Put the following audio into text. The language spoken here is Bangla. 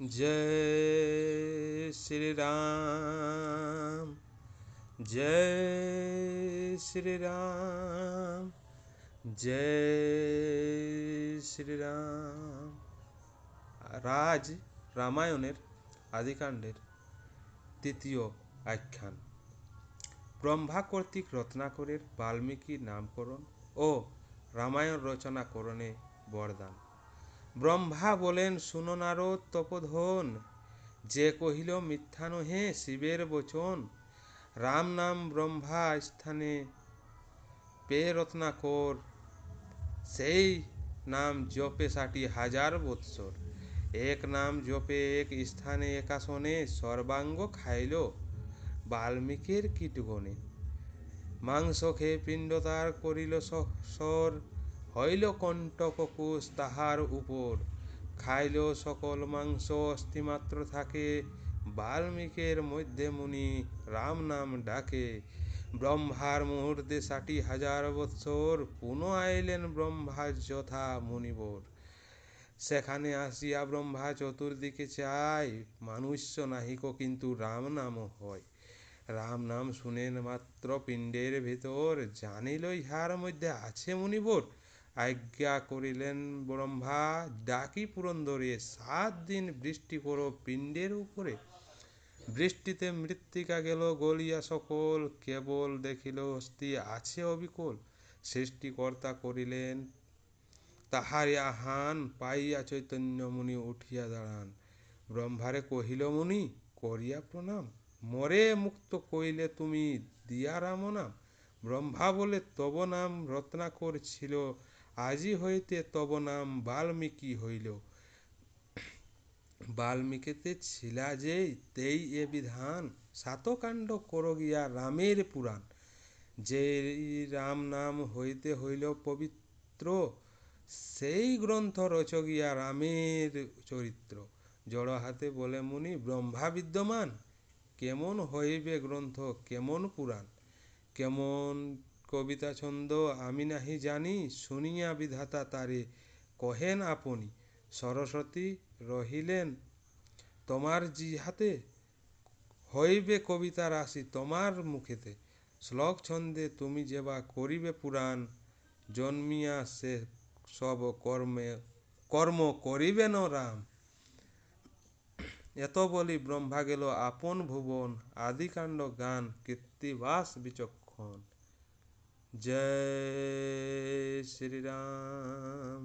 जय श्री राम जय श्री राम জয় শ্রীরাম রাজ রামায়ণের আদিকাণ্ডের তৃতীয় আখ্যান ব্রহ্মা কর্তৃক রত্নাকরের বাল্মীকি নামকরণ ও রামায়ণ রচনাকরণে বরদান ব্রহ্মা বলেন, শুনো নারদ তপোধন, যে কহিল মিথ্যা নহে, শিবের বচন। রাম নাম ব্রহ্মা স্থানে পেয়ে রত্নাকর। সেই নাম জপে ষাটি হাজার বৎসর। এক নাম জপে এক স্থানে একাশনে সর্বাঙ্গ খাইল বাল্মীকির কীটগণে। মাংস খেয়ে পিণ্ড তার করিল সর হইল কণ্টককুশ তাহার উপর। খাইল সকল মাংস অস্থিমাত্র থাকে। বাল্মীকের মধ্যে মুনি রাম নাম ডাকে। ব্রহ্মার মুহূর্তে ষাটি হাজার বৎসর পুনঃ আইলেন ব্রহ্মা যথা মুনিবর। সেখানে আসিয়া ব্রহ্মা চতুর্দিকে চায়, মানুষ্য নাহিক কিন্তু রাম নাম হয়। রাম নাম শুনেন মাত্র পিণ্ডের ভেতর। জানিল ইহার মধ্যে আছে মুনিবর। আজ্ঞা করিলেন, ব্রহ্মা, ডাকি পুরন্দরে, সাত দিন বৃষ্টি করো পিণ্ডের উপরে। বৃষ্টিতে মৃত্তিকা গেল, গলিয়া সকল, কেবল দেখিল, অস্থি আছে অবিকল। সৃষ্টিকর্তা করিলেন, তাহার আহান পাইয়া চৈতন্য মুনি উঠিয়া দাঁড়ান। ব্রহ্মারে কহিল, মুনি, করিয়া প্রণাম। মরে মুক্ত কইলে তুমি দিয়া রাম নাম। ব্রহ্মা বলে তব নাম রত্নাকর ছিল। আজি হইতে তব নাম বাল্মীকি হইল। বাল্মীকিতে ছিলা যেই তেই এ বিধান, সাতকাণ্ড কর গিয়া রামের পুরাণ। যে রাম নাম হইতে হইল পবিত্র, সেই গ্রন্থ রচ গিয়া রামের চরিত্র। জড় হাতে বলে মুনি, ব্রহ্মা বিদ্যমান, কেমন হইবে গ্রন্থ, কেমন পুরাণ? কেমন কবিতা ছন্দ আমি নাহি জানি, শুনিয়া বিধাতা তারে, কহেন আপনি, সরস্বতী রহিলেন, তোমার জিহাতে হইবে কবিতা রাশি তোমার মুখেতে, শ্লোক ছন্দে তুমি যেবা করিবে পুরাণ, জন্মিয়া সে সব কর্মে, কর্ম করিবে করিবেন রাম। এত বলি ব্রহ্মা গেল আপন ভুবন, আদিকাণ্ড গান, কীর্তিবাস বিচক্ষণ। জয় শ্রীরাম